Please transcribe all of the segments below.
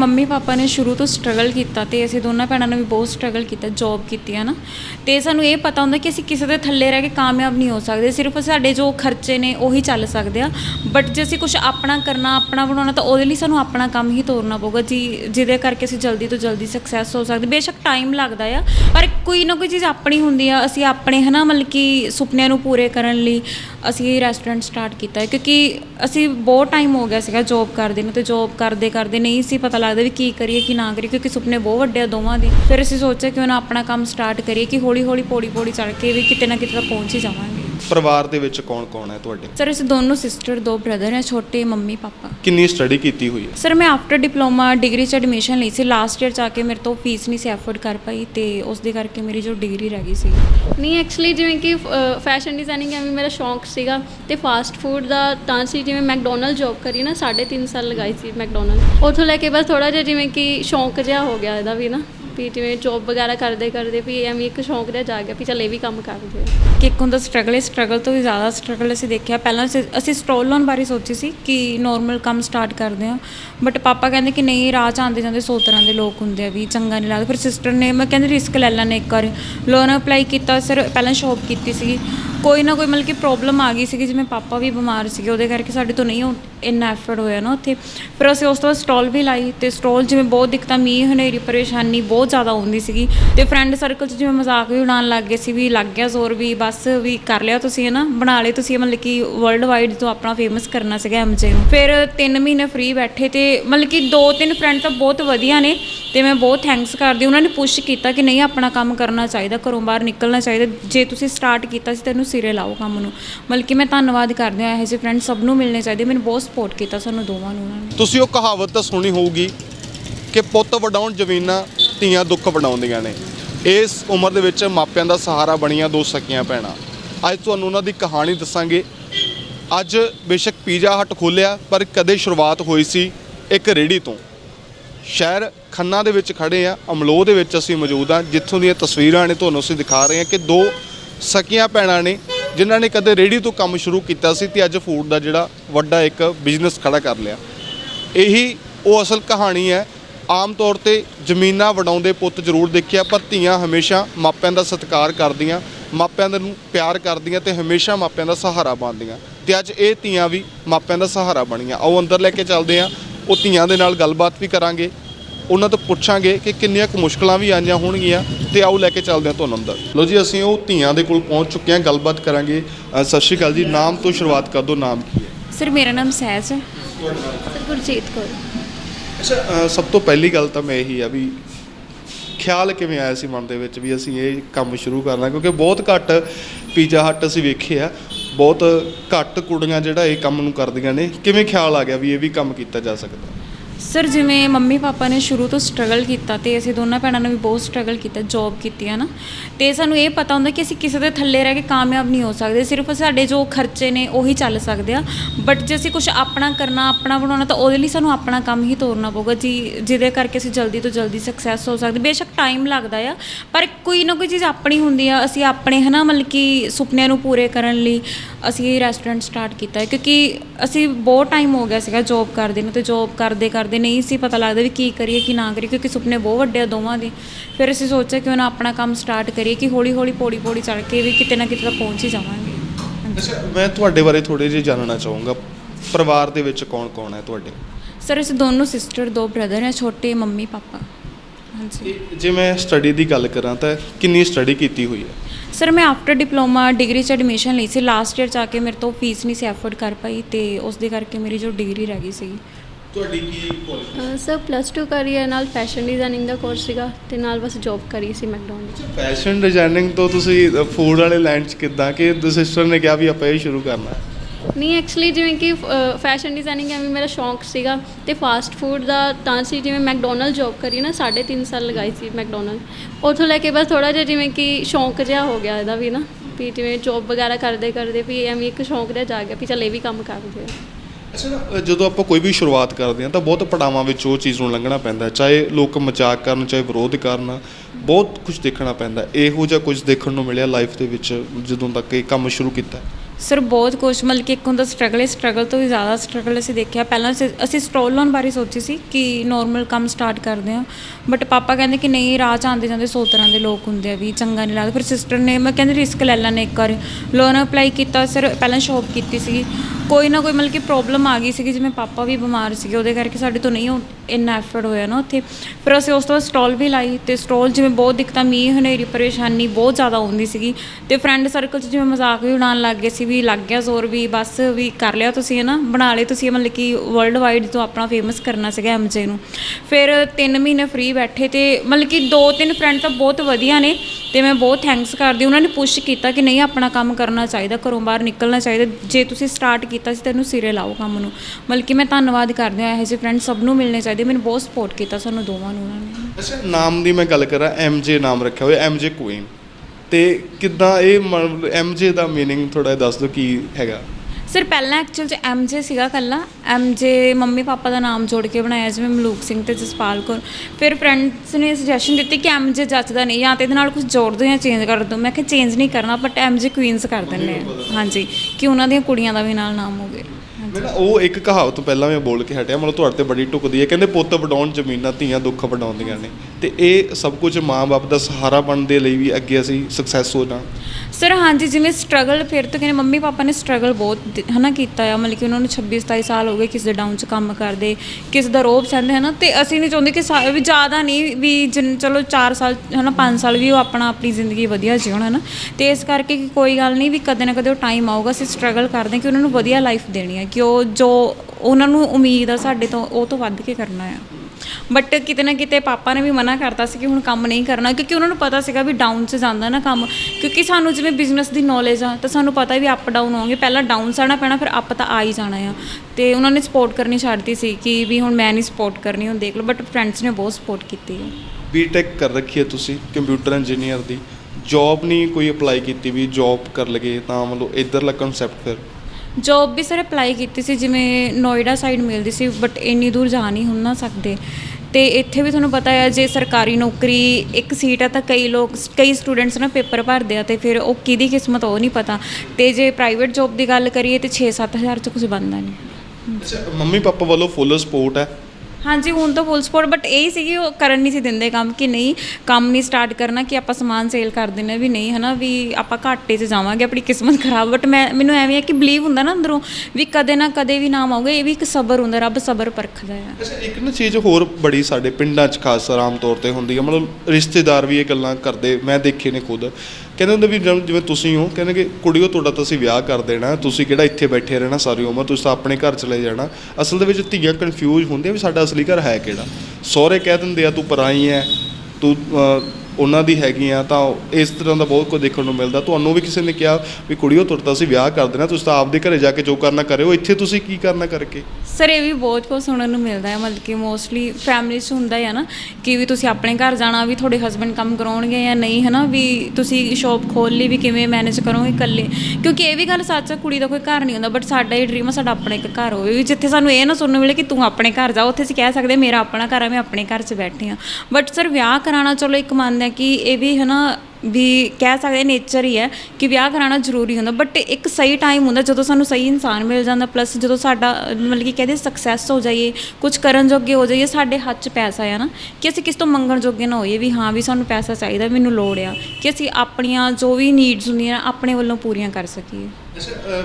Mummy papa ਨੇ ਸ਼ੁਰੂ ਤੋਂ ਸਟਰਗਲ ਕੀਤਾ ਤੇ ਅਸੀਂ ਦੋਨਾਂ ਭੈਣਾਂ ਨੇ ਵੀ ਬਹੁਤ ਸਟਰਗਲ ਕੀਤਾ ਜੌਬ ਕੀਤੀ ਹੈ ਨਾ ਤੇ ਸਾਨੂੰ ਇਹ ਪਤਾ ਹੁੰਦਾ ਕਿ ਅਸੀਂ ਕਿਸੇ ਦੇ ਥੱਲੇ ਰਹਿ ਕੇ ਕਾਮਯਾਬ ਨਹੀਂ ਹੋ ਸਕਦੇ, ਸਿਰਫ ਸਾਡੇ ਜੋ ਖਰਚੇ ਨੇ ਉਹੀ ਚੱਲ ਸਕਦੇ ਆ। ਬਟ ਜੇ ਅਸੀਂ ਕੁਝ ਆਪਣਾ ਕਰਨਾ, ਆਪਣਾ ਬਣਾਉਣਾ, ਤਾਂ ਉਹਦੇ ਲਈ ਸਾਨੂੰ ਆਪਣਾ ਕੰਮ ਹੀ ਤੋਰਨਾ ਪਊਗਾ, ਜੀ, ਜਿਹਦੇ ਕਰਕੇ ਅਸੀਂ ਜਲਦੀ ਤੋਂ ਜਲਦੀ ਸਕਸੈਸ ਹੋ ਸਕਦੇ। ਬੇਸ਼ੱਕ ਟਾਈਮ ਲੱਗਦਾ ਆ, ਪਰ ਕੋਈ ਨਾ ਕੋਈ ਚੀਜ਼ ਆਪਣੀ ਹੁੰਦੀ ਆ, ਅਸੀਂ ਆਪਣੇ, ਹਨਾ, ਮਤਲਬ ਕਿ ਸੁਪਨਿਆਂ ਨੂੰ ਪੂਰੇ ਕਰਨ ਲਈ ਅਸੀਂ ਰੈਸਟੋਰੈਂਟ ਸਟਾਰਟ ਕੀਤਾ ਕਿਉਂਕਿ ਅਸੀਂ ਬਹੁਤ ਟਾਈਮ ਹੋ ਗਿਆ ਸੀਗਾ ਜੌਬ ਕਰਦੇ ਨੂੰ ਤੇ ਜੌਬ ਕਰਦੇ ਕਰਦੇ ਨਹੀਂ ਸੀ ਪਤਾ ਲੱਗਦਾ ਵੀ ਕੀ ਕਰੀਏ, ਕੀ ਨਾ ਕਰੀਏ, ਕਿਉਂਕਿ ਸੁਪਨੇ ਬਹੁਤ ਵੱਡੇ ਆ ਦੋਵਾਂ ਦੇ। ਫਿਰ ਅਸੀਂ ਸੋਚਿਆ ਕਿ ਉਹਨਾਂ ਆਪਣਾ ਕੰਮ ਸਟਾਰਟ ਕਰੀਏ, ਕਿ ਹੌਲੀ ਹੌਲੀ ਪੌੜੀ ਪੌੜੀ ਚੜ੍ਹ ਕੇ ਵੀ ਕਿਤੇ ਨਾ ਕਿਤੇ ਤਾਂ ਪਹੁੰਚ ਹੀ ਜਾਵਾਂਗੇ। ਪਰਿਵਾਰ ਦੇ ਵਿੱਚ ਕੌਣ ਕੌਣ ਹੈ ਤੁਹਾਡੇ? ਸਰ ਅਸੀਂ ਦੋਨੋਂ ਸਿਸਟਰ ਦੋ ਬ੍ਰਦਰ ਆ ਛੋਟੇ ਮੰਮੀ ਪਾਪਾ। ਕਿੰਨੀ ਸਟੱਡੀ ਕੀਤੀ ਹੋਈ ਹੈ? ਸਰ ਮੈਂ ਆਫਟਰ ਡਿਪਲੋਮਾ ਡਿਗਰੀ ਚ ਐਡਮਿਸ਼ਨ ਲਈ ਸੀ। ਲਾਸਟ ਈਅਰ ਜਾ ਕੇ ਮੇਰੇ ਤੋਂ ਫੀਸ ਨਹੀਂ ਸੀ ਅਫੋਰਡ ਕਰ ਪਾਈ ਤੇ ਉਸ ਦੇ ਕਰਕੇ ਮੇਰੀ ਜੋ ਡਿਗਰੀ ਰਹਿ ਗਈ ਸੀ। ਨਹੀਂ ਐਕਚੁਅਲੀ ਜਿਵੇਂ ਕਿ ਫੈਸ਼ਨ ਡਿਜ਼ਾਈਨਿੰਗ ਐਵੇਂ ਮੇਰਾ ਸ਼ੌਂਕ ਸੀਗਾ ਤੇ ਫਾਸਟ ਫੂਡ ਦਾ ਤਾਂ ਸੀ। ਜਿਵੇਂ ਮੈਕਡੋਨਲਡ ਜੌਬ ਕਰੀ ਨਾ 3.5 ਸਾਲ ਲਗਾਈ ਸੀ ਮੈਕਡੋਨਲਡ ਉੱਥੋਂ ਲੈ ਕੇ ਬਸ ਥੋੜਾ ਜਿਹਾ ਜਿਵੇਂ ਕਿ ਸ਼ੌਂਕ ਜਿਹਾ ਹੋ ਗਿਆ ਇਹਦਾ ਵੀ ਨਾ। ਵੀ ਜਿਵੇਂ ਜੋਬ ਵਗੈਰਾ ਕਰਦੇ ਕਰਦੇ ਵੀ ਐਵੇਂ ਇੱਕ ਸ਼ੌਂਕ ਜਿਹਾ ਜਾ ਗਿਆ ਵੀ ਚੱਲ ਇਹ ਵੀ ਕੰਮ ਕਰਦੇ ਆ ਕਿ ਇੱਕ ਹੁੰਦਾ ਸਟਰਗਲ ਹੈ ਸਟਰਗਲ ਤੋਂ ਵੀ ਜ਼ਿਆਦਾ ਸਟਰਗਲ ਅਸੀਂ ਦੇਖਿਆ। ਪਹਿਲਾਂ ਅਸੀਂ- ਅਸੀਂ ਸਟੋਲ ਲਾਉਣ ਬਾਰੇ ਸੋਚੀ ਸੀ ਕਿ ਨੋਰਮਲ ਕੰਮ ਸਟਾਰਟ ਕਰਦੇ ਹਾਂ। ਬਟ ਪਾਪਾ ਕਹਿੰਦੇ ਕਿ ਨਹੀਂ, ਰਾਹ ਚ ਆਉਂਦੇ ਜਾਂਦੇ ਸੌ ਤਰ੍ਹਾਂ ਦੇ ਲੋਕ ਹੁੰਦੇ ਆ ਵੀ ਚੰਗਾ ਨਹੀਂ ਲੱਗਦਾ। ਫਿਰ ਸਿਸਟਰ ਨੇ, ਮੈਂ ਕਹਿੰਦੇ ਰਿਸਕ ਲੈ ਲੈਣੇ ਇੱਕ ਵਾਰ। ਲੋਨ ਅਪਲਾਈ ਕੀਤਾ ਸਰ ਪਹਿਲਾਂ ਸ਼ੌਪ ਕੀਤੀ ਸੀ ਕੋਈ ਨਾ ਕੋਈ ਮਤਲਬ ਕਿ ਪ੍ਰੋਬਲਮ ਆ ਗਈ ਸੀਗੀ, ਜਿਵੇਂ ਪਾਪਾ ਵੀ ਬਿਮਾਰ ਸੀਗੇ, ਉਹਦੇ ਕਰਕੇ ਸਾਡੇ ਤੋਂ ਨਹੀਂ ਉਹ ਇੰਨਾ ਐਫਰਟ ਹੋਇਆ ਨਾ ਉੱਥੇ। ਫਿਰ ਅਸੀਂ ਉਸ ਤੋਂ ਬਾਅਦ ਸਟਾਲ ਵੀ ਲਾਈ ਤੇ ਸਟਾਲ ਜਿਵੇਂ ਬਹੁਤ ਦਿੱਕਤਾਂ, ਮੀਂਹ, ਹਨੇਰੀ, ਪਰੇਸ਼ਾਨੀ ਬਹੁਤ ਜ਼ਿਆਦਾ ਆਉਂਦੀ ਸੀਗੀ। ਤੇ ਫਰੈਂਡ ਸਰਕਲ 'ਚ ਜਿਵੇਂ ਮਜ਼ਾਕ ਵੀ ਉਡਾਉਣ ਲੱਗ ਗਏ ਸੀ ਵੀ ਲੱਗ ਗਿਆ ਜ਼ੋਰ ਵੀ, ਬਸ ਵੀ ਕਰ ਲਿਆ ਤੁਸੀਂ ਹੈ ਨਾ ਬਣਾ ਲਏ ਤੁਸੀਂ ਮਤਲਬ ਕਿ ਵਰਲਡ ਵਾਈਡ ਤੋਂ ਆਪਣਾ ਫੇਮਸ ਕਰਨਾ ਸੀਗਾ ਐਮਜੇ ਨੂੰ। ਫਿਰ 3 ਮਹੀਨੇ ਫ੍ਰੀ ਬੈਠੇ ਤੇ ਮਤਲਬ ਕਿ ਦੋ ਤਿੰਨ ਫਰੈਂਡ ਤਾਂ ਬਹੁਤ ਵਧੀਆ ਨੇ। ਤੇ ਮੈਂ ਬਹੁਤ ਥੈਂਕਸ ਕਰਦੀ ਉਹਨਾਂ ਨੇ ਪੁਸ਼ ਕੀਤਾ ਕਿ ਨਹੀਂ, ਆਪਣਾ ਕੰਮ ਕਰਨਾ ਚਾਹੀਦਾ, ਘਰੋਂ ਬਾਹਰ ਨਿਕਲਣਾ ਚਾਹੀਦਾ। ਜੇ ਤੁਸੀਂ ਸਟਾਰਟ ਕੀਤਾ ਸੀ, ਤੈਨੂੰ ਸਿਰੇ ਲਾਓ ਕੰਮ ਨੂੰ। ਬਲਕਿ ਮੈਂ ਧੰਨਵਾਦ ਕਰਦੀ ਹਾਂ, ਇਹੋ ਜਿਹੇ ਫਰੈਂਡ ਸਭ ਨੂੰ ਮਿਲਣੇ ਚਾਹੀਦੇ। ਮੈਨੂੰ ਬਹੁਤ ਸਪੋਰਟ ਕੀਤਾ ਸਾਨੂੰ ਦੋਵਾਂ ਨੂੰ ਉਹਨਾਂ ਨੇ। ਤੁਸੀਂ ਉਹ ਕਹਾਵਤ ਤਾਂ ਸੁਣੀ ਹੋਊਗੀ ਕਿ ਪੁੱਤ ਵਡਾਉਣ ਜ਼ਮੀਨਾਂ, ਧੀਆਂ ਦੁੱਖ ਵਡਾਉਂਦੀਆਂ ਨੇ। ਇਸ ਉਮਰ ਦੇ ਵਿੱਚ ਮਾਪਿਆਂ ਦਾ ਸਹਾਰਾ ਬਣੀਆਂ ਦੋ ਸਕੀਆਂ ਭੈਣਾਂ। ਅੱਜ ਤੁਹਾਨੂੰ ਉਹਨਾਂ ਦੀ ਕਹਾਣੀ ਦੱਸਾਂਗੇ। ਅੱਜ ਬੇਸ਼ੱਕ ਪੀਜ਼ਾ ਹਟ ਖੋਲਿਆ ਪਰ ਕਦੇ ਸ਼ੁਰੂਆਤ ਹੋਈ ਸੀ ਇੱਕ ਰੇੜੀ ਤੋਂ। ਸ਼ਹਿਰ ਖੰਨਾ ਦੇ ਵਿੱਚ ਖੜੇ ਆ ਅਮਲੋਹ ਦੇ ਵਿੱਚ ਅਸੀਂ ਮੌਜੂਦ ਆ ਜਿੱਥੋਂ ਦੀਆਂ ਤਸਵੀਰਾਂ ਨੇ ਤੁਹਾਨੂੰ ਅਸੀਂ ਦਿਖਾ ਰਹੇ ਹਾਂ ਕਿ ਦੋ ਸਕੀਆਂ ਭੈਣਾਂ ਨੇ, ਜਿਨ੍ਹਾਂ ਨੇ ਕਦੇ ਰੇੜੀ ਤੋਂ ਕੰਮ ਸ਼ੁਰੂ ਕੀਤਾ ਸੀ ਤੇ ਅੱਜ ਫੂਡ ਦਾ ਜਿਹੜਾ ਵੱਡਾ ਇੱਕ ਬਿਜ਼ਨਸ ਖੜਾ ਕਰ ਲਿਆ। ਇਹੀ ਉਹ ਅਸਲ ਕਹਾਣੀ ਹੈ। ਆਮ ਤੌਰ ਤੇ ਜ਼ਮੀਨਾਂ ਵਡਾਉਂਦੇ ਪੁੱਤ ਜ਼ਰੂਰ ਦੇਖਿਆ, ਪਰ ਧੀਆਂ ਹਮੇਸ਼ਾ ਮਾਪਿਆਂ ਦਾ ਸਤਿਕਾਰ ਕਰਦੀਆਂ, ਮਾਪਿਆਂ ਨੂੰ ਪਿਆਰ ਕਰਦੀਆਂ ਤੇ ਹਮੇਸ਼ਾ ਮਾਪਿਆਂ ਦਾ ਸਹਾਰਾ ਬਣਦੀਆਂ। ਤੇ ਅੱਜ ਇਹ ਧੀਆਂ ਵੀ ਮਾਪਿਆਂ ਦਾ ਸਹਾਰਾ ਬਣੀਆਂ। ਆਓ ਅੰਦਰ ਲੈ ਕੇ ਚੱਲਦੇ ਹਾਂ। ਉਹ ਧੀਆਂ ਦੇ ਨਾਲ ਗੱਲਬਾਤ ਵੀ ਕਰਾਂਗੇ ਉਹਨਾਂ ਤੋਂ ਪੁੱਛਾਂਗੇ ਕਿ ਕਿੰਨੀਆਂ ਕੁ ਮੁਸ਼ਕਲਾਂ ਵੀ ਆਈਆਂ ਹੋਣਗੀਆਂ ਤੇ ਆਓ ਲੈ ਕੇ ਚੱਲਦੇ ਹਾਂ ਤੁਹਾਨੂੰ ਅੰਦਰ। ਲੋ ਜੀ ਅਸੀਂ ਉਹ ਧੀਆਂ ਦੇ ਕੋਲ ਪਹੁੰਚ ਚੁੱਕੇ ਹਾਂ ਗੱਲਬਾਤ ਕਰਾਂਗੇ। ਅ, ਸਤਿ ਸ਼੍ਰੀ ਅਕਾਲ ਜੀ ਨਾਮ ਤੋਂ ਸ਼ੁਰੂਆਤ ਕਰ ਦਿਓ ਨਾਮ ਕੀ ਹੈ? ਸਰ ਮੇਰਾ ਨਾਮ ਸਹਿਜ ਹੈ। ਸਰ ਗੁਰਜੀਤ ਕੌਰ। ਅੱਛਾ ਅ, ਸਭ ਤੋਂ ਪਹਿਲੀ ਗੱਲ ਤਾਂ ਮੈਂ ਇਹੀ ਆ ਵੀ ਖਿਆਲ ਕਿਵੇਂ ਆਇਆ ਸੀ ਮਨ ਦੇ ਵਿੱਚ ਵੀ ਅਸੀਂ ਇਹ ਕੰਮ ਸ਼ੁਰੂ ਕਰਨਾ ਕਿਉਂਕਿ ਬਹੁਤ ਘੱਟ ਪੀਜ਼ਾ ਹੱਟ ਅਸੀਂ ਵੇਖੇ ਆ। ਬਹੁਤ ਘੱਟ ਕੁੜੀਆਂ ਜਿਹੜਾ ਇਹ ਕੰਮ ਨੂੰ ਕਰਦੀਆਂ ਨੇ। ਕਿਵੇਂ ਖਿਆਲ ਆ ਗਿਆ ਵੀ ਇਹ ਵੀ ਕੰਮ ਕੀਤਾ ਜਾ ਸਕਦਾ? ਸਰ ਜਿਵੇਂ ਮੰਮੀ ਪਾਪਾ ਨੇ ਸ਼ੁਰੂ ਤੋਂ ਸਟਰਗਲ ਕੀਤਾ ਤੇ ਅਸੀਂ ਦੋਨਾਂ ਭੈਣਾਂ ਨੇ ਵੀ ਬਹੁਤ ਸਟਰਗਲ ਕੀਤਾ ਜੌਬ ਕੀਤੀ ਹੈ ਨਾ ਤੇ ਸਾਨੂੰ ਇਹ ਪਤਾ ਹੁੰਦਾ ਕਿ ਅਸੀਂ ਕਿਸੇ ਦੇ ਥੱਲੇ ਰਹਿ ਕੇ ਕਾਮਯਾਬ ਨਹੀਂ ਹੋ ਸਕਦੇ, ਸਿਰਫ ਸਾਡੇ ਜੋ ਖਰਚੇ ਨੇ ਉਹੀ ਚੱਲ ਸਕਦੇ ਆ। ਬਟ ਜੇ ਅਸੀਂ ਕੁਝ ਆਪਣਾ ਕਰਨਾ, ਆਪਣਾ ਬਣਾਉਣਾ, ਤਾਂ ਉਹਦੇ ਲਈ ਸਾਨੂੰ ਆਪਣਾ ਕੰਮ ਹੀ ਤੋਰਨਾ ਪਊਗਾ, ਜੀ, ਜਿਹਦੇ ਕਰਕੇ ਅਸੀਂ ਜਲਦੀ ਤੋਂ ਜਲਦੀ ਸਕਸੈਸ ਹੋ ਸਕਦੇ। ਬੇਸ਼ੱਕ ਟਾਈਮ ਲੱਗਦਾ ਆ, ਪਰ ਕੋਈ ਨਾ ਕੋਈ ਚੀਜ਼ ਆਪਣੀ ਹੁੰਦੀ ਆ, ਅਸੀਂ ਆਪਣੇ, ਹਨਾ, ਮਤਲਬ ਕਿ ਸੁਪਨਿਆਂ ਨੂੰ ਪੂਰੇ ਕਰਨ ਲਈ ਅਸੀਂ ਰੈਸਟੋਰੈਂਟ ਸਟਾਰਟ ਕੀਤਾ ਹੈ। ਕਿਉਂਕਿ ਅਸੀਂ ਬਹੁਤ ਟਾਈਮ ਹੋ ਗਿਆ ਸੀਗਾ ਜੌਬ ਕਰਦੇ ਨੂੰ ਤੇ ਜੌਬ ਕਰਦੇ ਕਰ ਕਰਦੇ ਨਹੀਂ ਸੀ ਪਤਾ ਲੱਗਦਾ ਵੀ ਕੀ ਕਰੀਏ ਕੀ ਨਾ ਕਰੀਏ ਕਿਉਂਕਿ ਸੁਪਨੇ ਬਹੁਤ ਵੱਡੇ ਆ ਦੋਵਾਂ ਦੇ। ਫਿਰ ਅਸੀਂ ਸੋਚਿਆ ਕਿ ਉਹਨਾਂ ਆਪਣਾ ਕੰਮ ਸਟਾਰਟ ਕਰੀਏ ਕਿ ਹੌਲੀ ਹੌਲੀ ਪੌੜੀ ਪੌੜੀ ਚੜ੍ਹ ਕੇ ਵੀ ਕਿਤੇ ਨਾ ਕਿਤੇ ਤਾਂ ਪਹੁੰਚ ਹੀ ਜਾਵਾਂਗੇ। ਅੱਛਾ ਮੈਂ ਤੁਹਾਡੇ ਬਾਰੇ ਥੋੜੇ ਜਿਹਾ ਜਾਣਨਾ ਚਾਹੂੰਗਾ। ਪਰਿਵਾਰ ਦੇ ਵਿੱਚ ਕੌਣ ਕੌਣ ਹੈ ਤੁਹਾਡੇ? ਸਰ ਅਸੀਂ ਦੋਨੋਂ ਸਿਸਟਰ ਦੋ ਬ੍ਰਦਰ ਆ ਛੋਟੇ ਮੰਮੀ ਪਾਪਾ। ਹਾਂਜੀ। ਜੇ ਮੈਂ ਸਟੱਡੀ ਦੀ ਗੱਲ ਕਰਾਂ ਤਾਂ ਕਿੰਨੀ ਸਟੱਡੀ ਕੀਤੀ ਹੋਈ ਹੈ? ਸਰ ਮੈਂ ਆਫਟਰ ਡਿਪਲੋਮਾ ਡਿਗਰੀ ਚ ਐਡਮਿਸ਼ਨ ਲਈ ਸੀ। ਲਾਸਟ ਈਅਰ ਜਾ ਕੇ ਮੇਰੇ ਤੋਂ ਫੀਸ ਨਹੀਂ ਸੀ ਅਫੋਰਡ ਕਰ ਪਾਈ ਤੇ ਉਸ ਦੇ ਕਰਕੇ ਮੇਰੀ ਜੋ ਡਿਗਰੀ ਰਹਿ ਗਈ ਸੀ ਤੁਹਾਡੀ ਕੀ ਕੁਆਲੀਫਿਕੇਸ਼ਨ ਸਰ ਪਲੱਸ 2 ਕਰੀ ਹੈ ਨਾਲ ਫੈਸ਼ਨ ਡਿਜ਼ਾਈਨਿੰਗ ਦਾ ਕੋਰਸ ਸੀਗਾ ਤੇ ਨਾਲ ਬਸ ਜੌਬ ਕਰੀ ਸੀ ਮੈਕਡੋਨਲਡ ਫੈਸ਼ਨ ਡਿਜ਼ਾਈਨਿੰਗ ਤੋਂ ਤੁਸੀਂ ਫੂਡ ਵਾਲੇ ਲਾਈਨ 'ਚ ਕਿੱਦਾਂ ਕਿ ਸਿਸਟਰ ਨੇ ਕਿਹਾ ਵੀ ਆਪਾਂ ਇਹ ਸ਼ੁਰੂ ਕਰਨਾ ਹੈ? ਨਹੀਂ ਐਕਚੁਅਲੀ ਜਿਵੇਂ ਕਿ ਫੈਸ਼ਨ ਡਿਜ਼ਾਈਨਿੰਗ ਐਵੇਂ ਮੇਰਾ ਸ਼ੌਂਕ ਸੀਗਾ ਤੇ ਫਾਸਟ ਫੂਡ ਦਾ ਤਾਂ ਸੀ ਜਿਵੇਂ ਮੈਕਡੋਨਲਡ ਜੌਬ ਕਰੀ ਨਾ 3.5 ਸਾਲ ਲਗਾਈ ਸੀ ਮੈਕਡੋਨਲਡ ਉੱਥੋਂ ਲੈ ਕੇ ਬਸ ਥੋੜਾ ਜਿਹਾ ਜਿਵੇਂ ਕਿ ਸ਼ੌਂਕ ਜਿਹਾ ਹੋ ਗਿਆ ਇਹਦਾ ਵੀ ਨਾ ਵੀ ਜਿਵੇਂ ਜੌਬ ਵਗੈਰਾ ਕਰਦੇ ਕਰਦੇ ਵੀ ਐਵੇਂ ਇੱਕ ਸ਼ੌਂਕ ਜਿਹਾ ਜਾ ਗਿਆ ਵੀ ਚੱਲ ਇਹ ਵੀ ਕੰਮ ਕਰਦੇ ਆ। ਅੱਛਾ ਜਦੋਂ ਆਪਾਂ ਕੋਈ ਵੀ ਸ਼ੁਰੂਆਤ ਕਰਦੇ ਹਾਂ ਤਾਂ ਬਹੁਤ ਪੜਾਵਾਂ ਵਿੱਚ ਉਹ ਚੀਜ਼ ਨੂੰ ਲੰਘਣਾ ਪੈਂਦਾ ਚਾਹੇ ਲੋਕ ਮਜ਼ਾਕ ਕਰਨ, ਚਾਹੇ ਵਿਰੋਧ ਕਰਨ, ਬਹੁਤ ਕੁਝ ਦੇਖਣਾ ਪੈਂਦਾ ਇਹੋ ਜਿਹਾ ਕੁਝ ਦੇਖਣ ਨੂੰ ਮਿਲਿਆ ਲਾਈਫ ਦੇ ਵਿੱਚ ਜਦੋਂ ਤੱਕ ਇਹ ਕੰਮ ਸ਼ੁਰੂ ਕੀਤਾ ਸਰ ਬਹੁਤ ਕੁਛ, ਮਤਲਬ ਕਿ ਇੱਕ ਹੁੰਦਾ ਸਟਰਗਲ ਸਟਰਗਲ ਤੋਂ ਵੀ ਜ਼ਿਆਦਾ ਸਟਰਗਲ ਅਸੀਂ ਦੇਖਿਆ। ਪਹਿਲਾਂ ਅਸੀਂ ਅਸੀਂ ਸਟੋਲ ਲਾਉਣ ਬਾਰੇ ਸੋਚੀ ਸੀ ਕਿ ਨੋਰਮਲ ਕੰਮ ਸਟਾਰਟ ਕਰਦੇ ਹਾਂ। ਬਟ ਪਾਪਾ ਕਹਿੰਦੇ ਕਿ ਨਹੀਂ, ਰਾਹ 'ਚ ਆਉਂਦੇ ਜਾਂਦੇ ਸੌ ਤਰ੍ਹਾਂ ਦੇ ਲੋਕ ਹੁੰਦੇ ਆ ਵੀ, ਚੰਗਾ ਨਹੀਂ ਲੱਗਦਾ। ਫਿਰ ਸਿਸਟਰ ਨੇ, ਮੈਂ ਕਹਿੰਦੇ ਰਿਸਕ ਲੈ ਲੈਣੇ ਇੱਕ ਵਾਰ। ਲੋਨ ਅਪਲਾਈ ਕੀਤਾ ਸਰ ਪਹਿਲਾਂ ਸ਼ੌਪ ਕੀਤੀ ਸੀ ਕੋਈ ਨਾ ਕੋਈ ਮਤਲਬ ਕਿ ਪ੍ਰੋਬਲਮ ਆ ਗਈ ਸੀਗੀ, ਜਿਵੇਂ ਪਾਪਾ ਵੀ ਬਿਮਾਰ ਸੀਗੇ, ਉਹਦੇ ਕਰਕੇ ਸਾਡੇ ਤੋਂ ਨਹੀਂ ਉਹ ਇੰਨਾ ਐਫਰਟ ਹੋਇਆ ਨਾ ਉੱਥੇ। ਫਿਰ ਅਸੀਂ ਉਸ ਤੋਂ ਬਾਅਦ ਸਟਾਲ ਵੀ ਲਾਈ ਤੇ ਸਟਾਲ ਜਿਵੇਂ ਬਹੁਤ ਦਿੱਕਤਾਂ, ਮੀਂਹ, ਹਨੇਰੀ, ਪਰੇਸ਼ਾਨੀ ਬਹੁਤ ਜ਼ਿਆਦਾ ਆਉਂਦੀ ਸੀਗੀ। ਤੇ ਫਰੈਂਡ ਸਰਕਲ 'ਚ ਜਿਵੇਂ ਮਜ਼ਾਕ ਵੀ ਉਡਾਉਣ ਲੱਗ ਗਏ ਸੀ ਵੀ ਲੱਗ ਗਿਆ ਜ਼ੋਰ ਵੀ, ਬਸ ਵੀ ਕਰ ਲਿਆ ਤੁਸੀਂ ਹੈ ਨਾ ਬਣਾ ਲਏ ਤੁਸੀਂ, ਮਤਲਬ ਕਿ ਵਰਲਡ ਵਾਈਡ ਤੋਂ ਆਪਣਾ ਫੇਮਸ ਕਰਨਾ ਸੀਗਾ ਐਮਜੇ ਨੂੰ। ਫਿਰ 3 ਮਹੀਨੇ ਫ੍ਰੀ ਬੈਠੇ ਤੇ ਮਤਲਬ ਕਿ ਦੋ ਤਿੰਨ ਫਰੈਂਡ ਤਾਂ ਬਹੁਤ ਵਧੀਆ ਨੇ ਤੇ ਮੈਂ ਬਹੁਤ ਥੈਂਕਸ ਕਰਦੀ, ਉਹਨਾਂ ਨੇ ਪੁਸ਼ ਕੀਤਾ ਕਿ ਨਹੀਂ, ਆਪਣਾ ਕੰਮ ਕਰਨਾ ਚਾਹੀਦਾ, ਘਰੋਂ ਬਾਹਰ ਨਿਕਲਣਾ ਚਾਹੀਦਾ। ਜੇ ਤੁਸੀਂ ਸਟਾਰਟ ਕੀਤਾ ਸੀ, ਤੈਨੂੰ ਸਿਰੇ ਲਾਓ ਕੰਮ ਨੂੰ। ਮਤਲਬ ਕਿ ਮੈਂ ਧੰਨਵਾਦ ਕਰਦੀ ਹਾਂ, ਇਹੋ ਜਿਹੇ ਫਰੈਂਡ ਸਭ ਨੂੰ ਮਿਲਣੇ ਚਾਹੀਦੇ। ਮੈਨੂੰ ਬਹੁਤ ਸਪੋਰਟ ਕੀਤਾ ਸਾਨੂੰ ਦੋਵਾਂ ਨੂੰ ਉਹਨਾਂ ਨੇ। ਅੱਛਾ, ਨਾਮ ਦੀ ਮੈਂ ਗੱਲ ਕਰਾਂ ਐਮ ਜੇ ਨਾਮ ਰੱਖਿਆ ਹੋਇਆ ਐਮਜੇ ਕੁਈਨ ਤੇ ਕਿੱਦਾਂ ਇਹ ਐਮਜੇ ਦਾ ਮੀਨਿੰਗ ਥੋੜਾ ਦੱਸ ਦਿਓ, ਕੀ ਹੈਗਾ? ਸਰ, ਪਹਿਲਾਂ ਐਕਚੁਅਲ ਚ ਐਮਜੇ ਸੀਗਾ ਕੱਲਾ ਐਮਜੇ ਮੰਮੀ ਪਾਪਾ ਦਾ ਨਾਮ ਜੋੜ ਕੇ ਬਣਾਇਆ ਜਿਵੇਂ ਮਲੂਕ ਸਿੰਘ ਤੇ ਜਸਪਾਲ ਕੌਰ। ਫਿਰ ਫਰੈਂਡਸ ਨੇ ਸੁਜੈਸ਼ਨ ਦਿੱਤੀ ਕਿ ਐਮਜੇ ਜੱਚਦਾ ਨਹੀਂ, ਜਾਂ ਤੇ ਇਹਦੇ ਨਾਲ ਕੁਝ ਜੋੜ ਦਿਓ ਜਾਂ ਚੇਂਜ ਕਰ ਦਿਓ ਮੈਂ ਕਿਹਾ ਚੇਂਜ ਨਹੀਂ ਕਰਨਾ ਬਟ ਐਮਜੇ ਕੁਈਨਸ ਕਰ ਦਿੰਨੇ ਆ। ਹਾਂਜੀ, ਕਿ ਉਹਨਾਂ ਦੀਆਂ ਕੁੜੀਆਂ ਦਾ ਵੀ ਨਾਲ ਨਾਮ ਹੋਵੇ ਮੈਂ ਨਾ ਉਹ ਇੱਕ ਕਹਾਵਤ ਪਹਿਲਾਂ ਮੈਂ ਬੋਲ ਕੇ ਹਟਿਆ, ਮਤਲਬ ਤੁਹਾਡੇ ਤੇ ਬੜੀ ਟੁਕਦੀ ਹੈ। ਕਹਿੰਦੇ ਪੁੱਤ ਵਡਾਉਣ, ਜ਼ਮੀਨਾਂ ਧੀਆਂ ਦੁੱਖ ਵਡਾਉਂਦੀਆਂ ਨੇ। ਤੇ ਇਹ ਸਭ ਕੁਝ ਮਾਂ-ਬਾਪ ਦਾ ਸਹਾਰਾ ਬਣਨ ਦੇ ਲਈ ਵੀ ਅੱਗੇ ਅਸੀਂ ਸਕਸੈਸ ਹੋ ਜਾਣਾ। ਸਰ ਹਾਂਜੀ, ਜਿਵੇਂ ਸਟਰਗਲ ਫਿਰ ਤੋਂ ਕਹਿੰਦੇ ਮੰਮੀ ਪਾਪਾ ਨੇ ਸਟਰਗਲ ਬਹੁਤ ਦ- ਹਨਾ ਕੀਤਾ ਆ, ਮਤਲਬ ਕਿ ਉਹਨਾਂ ਨੂੰ 26 27 ਸਾਲ ਹੋ ਗਏ ਕਿਸੇ ਦੇ ਡਾਊਨ 'ਚ ਕੰਮ ਕਰਦੇ, ਕਿਸੇ ਦਾ ਰੋਬ ਸਹਿੰਦੇ, ਹਨਾ, ਤੇ ਅਸੀਂ ਨਹੀਂ ਚਾਹੁੰਦੇ ਕਿ ਸਾ- ਵੀ ਜ਼ਿਆਦਾ ਨਹੀਂ, ਵੀ ਜਿੰਨ, ਚਲੋ 4 ਸਾਲ, ਹਨਾ 5 ਸਾਲ ਵੀ ਉਹ ਆਪਣਾ, ਆਪਣੀ ਜ਼ਿੰਦਗੀ ਵਧੀਆ ਜਿਉਣ, ਹਨਾ, ਤੇ ਇਸ ਕਰਕੇ ਕਿ ਕੋਈ ਗੱਲ ਨਹੀਂ, ਵੀ ਕਦੇ ਨਾ ਕਦੇ ਉਹ ਟਾਈਮ ਆਊਗਾ, ਅਸੀਂ ਸਟਰਗਲ ਕਰਦੇ ਹਾਂ ਕਿ ਉਹਨਾਂ ਨੂੰ ਵਧੀਆ ਲਾਈਫ ਦੇਣੀ ਹੈ, ਕਿ ਉਹ ਜੋ ਉਹਨਾਂ ਨੂੰ ਉਮੀਦ ਆ ਸਾਡੇ ਤੋਂ, ਉਹ ਤੋਂ ਵੱਧ ਕੇ ਕਰਨਾ ਆ। ਬਟ ਕਿਤੇ ਨਾ ਕਿਤੇ ਪਾਪਾ ਨੇ ਵੀ ਮਨਾ ਕਰਤਾ ਸੀ ਕਿ ਹੁਣ ਕੰਮ ਨਹੀਂ ਕਰਨਾ, ਕਿਉਂਕਿ ਉਹਨਾਂ ਨੂੰ ਪਤਾ ਸੀਗਾ ਵੀ ਡਾਊਨ 'ਚ ਜਾਂਦਾ ਨਾ ਕੰਮ। ਕਿਉਂਕਿ ਸਾਨੂੰ ਜਿਵੇਂ ਬਿਜ਼ਨਸ ਦੀ ਨੌਲੇਜ ਆ, ਤਾਂ ਸਾਨੂੰ ਪਤਾ ਵੀ ਅਪ ਡਾਊਨ ਹੋਣਗੇ। ਪਹਿਲਾਂ ਡਾਊਨ ਜਾਣਾ ਪੈਣਾ, ਫਿਰ ਅਪ ਤਾਂ ਆ ਹੀ ਜਾਣਾ ਆ। ਤੇ ਉਹਨਾਂ ਨੇ ਸਪੋਰਟ ਕਰਨੀ ਛੱਡਤੀ ਸੀ ਕਿ ਵੀ ਹੁਣ ਮੈਂ ਨਹੀਂ ਸਪੋਰਟ ਕਰਨੀ, ਹੁਣ ਦੇਖ ਲਓ। ਬਟ ਫਰੈਂਡਸ ਨੇ ਬਹੁਤ ਸਪੋਰਟ ਕੀਤੀ ਹੈ ਬੀਟੈਕ ਕਰ ਰੱਖੀ ਹੈ ਤੁਸੀਂ ਕੰਪਿਊਟਰ ਇੰਜੀਨੀਅਰ ਦੀ। ਜੌਬ ਨਹੀਂ ਕੋਈ ਅਪਲਾਈ ਕੀਤੀ ਵੀ ਜੌਬ ਕਰ ਲਗੇ ਤਾਂ ਮਤਲਬ ਇਧਰਲਾ ਕਨਸੈਪਟ ਫਿਰ। ਜੋਬ ਵੀ ਸਰ ਅਪਲਾਈ ਕੀਤੀ ਸੀ, ਜਿਵੇਂ ਨੋਇਡਾ ਸਾਈਡ ਮਿਲਦੀ ਸੀ ਬਟ ਇੰਨੀ ਦੂਰ ਜਾ ਨਹੀਂ ਹੁਣ ਨਾ ਸਕਦੇ। ਤੇ ਇੱਥੇ ਵੀ ਤੁਹਾਨੂੰ ਪਤਾ ਹੈ ਜੇ ਸਰਕਾਰੀ ਨੌਕਰੀ, ਇੱਕ ਸੀਟ ਆ ਤਾਂ ਕਈ ਲੋਕ, ਕਈ ਸਟੂਡੈਂਟਸ ਨਾ ਪੇਪਰ ਭਰਦੇ ਆ ਤੇ ਫਿਰ ਉਹ ਕਿਹਦੀ ਕਿਸਮਤ ਉਹ ਨਹੀਂ ਪਤਾ। ਤੇ ਜੇ ਪ੍ਰਾਈਵੇਟ ਜੋਬ ਦੀ ਗੱਲ ਕਰੀਏ ਤੇ 6-7000 ਚ ਕੁਝ ਬਣਦਾ ਨਹੀਂ। ਅੱਛਾ ਮੰਮੀ ਪਾਪਾ ਵੱਲੋਂ ਫੁੱਲ ਸਪੋਰਟ ਹੈ? ਹਾਂਜੀ, ਹੁਣ ਤਾਂ ਫੁੱਲ ਸਪੋਰਟ ਬਟ ਇਹ ਸੀ ਕਿ ਉਹ ਕਰਨ ਨਹੀਂ ਸੀ ਦਿੰਦੇ ਕੰਮ ਕਿ ਨਹੀਂ, ਕੰਮ ਨਹੀਂ ਸਟਾਰਟ ਕਰਨਾ, ਕਿ ਆਪਾਂ ਸਮਾਨ ਸੇਲ ਕਰ ਦਿੰਨੇ ਵੀ ਨਹੀਂ, ਹਨਾ, ਵੀ ਆਪਾਂ ਘਾਟੇ 'ਚ ਜਾਵਾਂਗੇ, ਆਪਣੀ ਕਿਸਮਤ ਖਰਾਬ ਬਟ ਮੈਂ, ਮੈਨੂੰ ਐਵੇਂ ਹੈ ਕਿ ਬਲੀਵ ਹੁੰਦਾ ਨਾ ਅੰਦਰੋਂ ਵੀ ਕਦੇ ਨਾ ਕਦੇ ਵੀ ਨਾਮ ਆਊਗਾ, ਇਹ ਵੀ ਇੱਕ ਸਬਰ ਹੁੰਦਾ, ਰੱਬ ਸਬਰ ਪਰਖਦਾ ਆ। ਅੱਛਾ, ਇੱਕ ਨਾ ਚੀਜ਼ ਹੋਰ ਬੜੀ ਸਾਡੇ ਪਿੰਡਾਂ 'ਚ ਖਾਸ ਆਮ ਤੌਰ ਤੇ ਹੁੰਦੀ ਹੈ ਮਤਲਬ ਰਿਸ਼ਤੇਦਾਰ ਵੀ ਇਹ ਗੱਲਾਂ ਕਰਦੇ, ਮੈਂ ਦੇਖੇ ਨੇ ਖੁਦ ਕਹਿੰਦੇ ਹੁੰਦੇ ਵੀ ਜਿਵੇਂ ਜਿਵੇਂ ਤੁਸੀਂ ਹੋ ਕਹਿੰਦੇ ਕਿ ਕੁੜੀਓ ਤੁਹਾਡਾ ਤਾਂ ਅਸੀਂ ਵਿਆਹ ਕਰ ਦੇਣਾ ਤੁਸੀਂ ਕਿਹੜਾ ਇੱਥੇ ਬੈਠੇ ਰਹਿਣਾ ਸਾਰੀ ਉਮਰ ਤੁਸੀਂ ਤਾਂ ਆਪਣੇ ਘਰ ਚਲੇ ਜਾਣਾ। ਅਸਲ ਦੇ ਵਿੱਚ ਧੀਆਂ ਕਨਫਿਊਜ਼ ਹੁੰਦੀਆਂ ਵੀ ਸਾਡਾ ਅਸਲੀ ਘਰ ਹੈ ਕਿਹੜਾ? ਸਹੁਰੇ ਕਹਿ ਦਿੰਦੇ ਆ ਤੂੰ ਪਰਾਈ ਹੈ ਤੂੰ ਅਹ, ਉਹਨਾਂ ਦੀ ਹੈਗੀ ਆ ਤਾਂ ਇਸ ਤਰ੍ਹਾਂ ਦਾ ਬਹੁਤ ਕੁਝ ਦੇਖਣ ਨੂੰ ਮਿਲਦਾ। ਤੁਹਾਨੂੰ ਵੀ ਕਿਸੇ ਨੇ ਕਿਹਾ ਵੀ ਕੁੜੀਓ ਤੁਹਾਡਾ ਤਾਂ ਵਿਆਹ ਕਰ ਦੇਣਾ, ਤੁਸੀਂ ਤਾਂ ਆਪਦੇ ਘਰੇ ਜਾ ਕੇ ਜੋ ਕਰਨਾ ਕਰਿਓ, ਇੱਥੇ ਤੁਸੀਂ ਕੀ ਕਰਨਾ ਕਰਕੇ? ਸਰ ਇਹ ਵੀ ਬਹੁਤ ਕੁਝ ਸੁਣਨ ਨੂੰ ਮਿਲਦਾ ਹੈ, ਮਤਲਬ ਕਿ ਮੋਸਟਲੀ ਫੈਮਿਲੀ 'ਚ ਹੁੰਦਾ ਹੈ ਨਾ, ਕਿ ਵੀ ਤੁਸੀਂ ਆਪਣੇ ਘਰ ਜਾਣਾ, ਵੀ ਤੁਹਾਡੇ ਹਸਬੰਡ ਕੰਮ ਕਰਾਉਣਗੇ ਜਾਂ ਨਹੀਂ ਹੈ ਨਾ ਵੀ ਤੁਸੀਂ ਸ਼ੌਪ ਖੋਲ ਲਈ, ਵੀ ਕਿਵੇਂ ਮੈਨੇਜ ਕਰੋਗੇ ਇਕੱਲੇ? ਕਿਉਂਕਿ ਇਹ ਵੀ ਗੱਲ ਸੱਚ ਹੈ ਕੁੜੀ ਦਾ ਕੋਈ ਘਰ ਨਹੀਂ ਹੁੰਦਾ ਬਟ ਸਾਡਾ ਇਹ ਡ੍ਰੀਮ ਹੈ ਸਾਡਾ ਆਪਣਾ ਇੱਕ ਘਰ ਹੋਵੇ। ਵੀ ਜਿੱਥੇ ਸਾਨੂੰ ਇਹ ਨਾ ਸੁਣਨ ਨੂੰ ਮਿਲੇ ਕਿ ਤੂੰ ਆਪਣੇ ਘਰ ਜਾ, ਉੱਥੇ ਅਸੀਂ ਕਹਿ ਸਕਦੇ ਮੇਰਾ ਆਪਣਾ ਘਰ ਹੈ ਮੈਂ ਆਪਣੇ ਘਰ 'ਚ ਬੈਠੀ ਹਾਂ। ਬਟ ਸਰ ਵਿਆਹ ਕਰਾਉਣਾ, ਚਲੋ ਇੱਕ ਮੰਨਦੇ ਹਾਂ ਕਿ ਇਹ ਵੀ ਹੈ ਨਾ ਵੀ ਕਹਿ ਸਕਦੇ ਨੇਚਰ ਹੀ ਹੈ ਕਿ ਵਿਆਹ ਕਰਾਉਣਾ ਜ਼ਰੂਰੀ ਹੁੰਦਾ। ਬਟ ਇੱਕ ਸਹੀ ਟਾਈਮ ਹੁੰਦਾ ਜਦੋਂ ਸਾਨੂੰ ਸਹੀ ਇਨਸਾਨ ਮਿਲ ਜਾਂਦਾ। ਪਲੱਸ ਜਦੋਂ ਸਾਡਾ ਮਤਲਬ ਕਿ ਕਹਿੰਦੇ ਸਕਸੈਸ ਹੋ ਜਾਈਏ ਕੁਝ ਕਰਨ ਜੋਗੇ ਹੋ ਜਾਈਏ ਸਾਡੇ ਹੱਥ 'ਚ ਪੈਸਾ ਆ ਨਾ ਕਿ ਅਸੀਂ ਕਿਸ ਤੋਂ ਮੰਗਣ ਜੋਗੇ ਨਾ ਹੋਈਏ ਵੀ ਹਾਂ ਵੀ ਸਾਨੂੰ ਪੈਸਾ ਚਾਹੀਦਾ ਮੈਨੂੰ ਲੋੜ ਆ ਕਿ ਅਸੀਂ ਆਪਣੀਆਂ ਜੋ ਵੀ ਨੀਡਸ ਹੁੰਦੀਆਂ ਆਪਣੇ ਵੱਲੋਂ ਪੂਰੀਆਂ ਕਰ ਸਕੀਏ।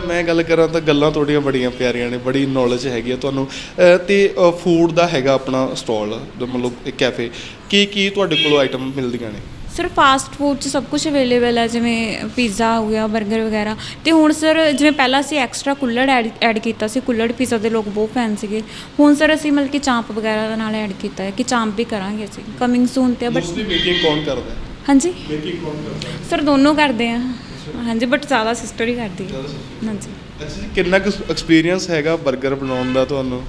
ਮੈਂ ਗੱਲ ਕਰਾਂ ਤਾਂ ਗੱਲਾਂ ਤੁਹਾਡੀਆਂ ਬੜੀਆਂ ਪਿਆਰੀਆਂ ਨੇ ਬੜੀ ਨੌਲੇਜ ਹੈਗੀ ਆ ਤੁਹਾਨੂੰ। ਅ, ਤੇ ਫੂਡ ਦਾ ਹੈਗਾ ਆਪਣਾ ਸਟਾਲ ਮਤਲਬ ਇੱਕ ਕੈਫੇ ਕੀ ਕੀ ਤੁਹਾਡੇ ਕੋਲ ਆਈਟਮ ਮਿਲਦੀਆਂ ਨੇ? ਸਰ ਫਾਸਟ ਫੂਡ 'ਚ ਸਭ ਕੁਝ ਅਵੇਲੇਬਲ ਹੈ ਜਿਵੇਂ ਪੀਜ਼ਾ ਹੋ ਗਿਆ 버ਗਰ ਵਗੈਰਾ। ਤੇ ਹੁਣ ਸਰ ਜਿਵੇਂ ਪਹਿਲਾਂ ਅਸੀਂ ਐਕਸਟਰਾ ਕੁੱਲੜ ਐਡ ਕੀਤਾ ਸੀ ਕੁੱਲੜ ਪੀਜ਼ਾ ਦੇ ਲੋਕ ਬਹੁਤ ਫੈਨ ਸੀਗੇ। ਹੁਣ ਸਰ ਅਸੀਂ ਮਤਲਬ ਕਿ ਚਾਂਪ ਵਗੈਰਾ ਦੇ ਨਾਲ ਐਡ ਕੀਤਾ ਹੈ ਕਿ ਚਾਂਪ ਵੀ ਕਰਾਂਗੇ ਅਸੀਂ ਕਮਿੰਗ ਸੂਨ ਤੇ ਬਟ ਮੋਸਟਲੀ ਮੇਕਿੰਗ ਕੌਣ ਕਰਦਾ ਹੈ? ਹਾਂਜੀ? ਮੇਕਿੰਗ ਕੌਣ ਕਰਦਾ ਹੈ? ਸਰ ਦੋਨੋਂ ਕਰਦੇ ਆ। ਹਾਂਜੀ ਬਟ ਜ਼ਿਆਦਾ ਸਿਸਟਰ ਹੀ ਕਰਦੀ ਹੈ। ਹਾਂਜੀ। ਅੱਛਾ ਜੀ ਕਿੰਨਾ ਕੁ ਐਕਸਪੀਰੀਅੰਸ ਹੈਗਾ 버ਗਰ ਬਣਾਉਣ ਦਾ ਤੁਹਾਨੂੰ?